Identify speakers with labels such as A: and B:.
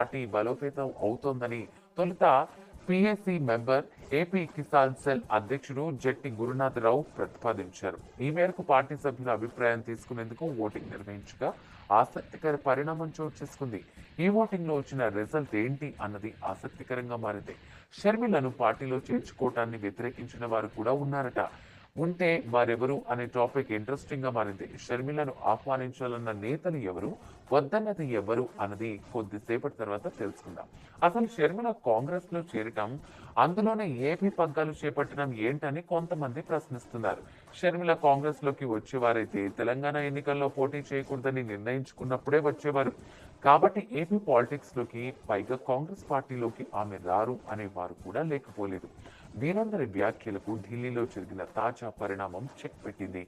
A: Party బలోపేతం అవుతోందని తొలుత PSC member AP Kisan cell అధ్యక్షుడు జట్టి గురునాథరావు ప్రతిపాదించారు. ఈ మేరకు పార్టీ సభ్యుల అభిప్రాయం తీసుకునేందుకు ఓటింగ్ నిర్వహించగా ఆసక్తికర పరిణామం చోటు చేసుకుంది. ఈ ఓటింగ్లో వచ్చిన రిజల్ట్ ఏంటి అన్నది ఆసక్తికరంగా మారింది. షర్మిలను పార్టీలో చేర్చుకోవటాన్ని వ్యతిరేకించిన వారు కూడా ఉన్నారట. ఉంటే వారెవరు అనే టాపిక్ ఇంట్రెస్టింగ్గా మారింది. షర్మిలను ఆహ్వానించాలన్న నేతలు ఎవరు వద్దన్నది ఎవరు అన్నది కొద్దిసేపటి తర్వాత తెలుసుకుందాం. అసలు షర్మిల కాంగ్రెస్లో చేరటం అందులోనే ఏపీ పగ్గాలు చేపట్టడం ఏంటని కొంతమంది ప్రశ్నిస్తున్నారు. షర్మిల కాంగ్రెస్లోకి వచ్చేవారైతే తెలంగాణ ఎన్నికల్లో పోటీ చేయకూడదని నిర్ణయించుకున్నప్పుడే వచ్చేవారు. కాబట్టి ఏపీ పాలిటిక్స్లోకి పైగా కాంగ్రెస్ పార్టీలోకి ఆమె రారు అనే వారు కూడా లేకపోలేదు. వీరందరి వ్యాఖ్యలకు ఢిల్లీలో జరిగిన తాజా పరిణామం చెక్ పెట్టింది.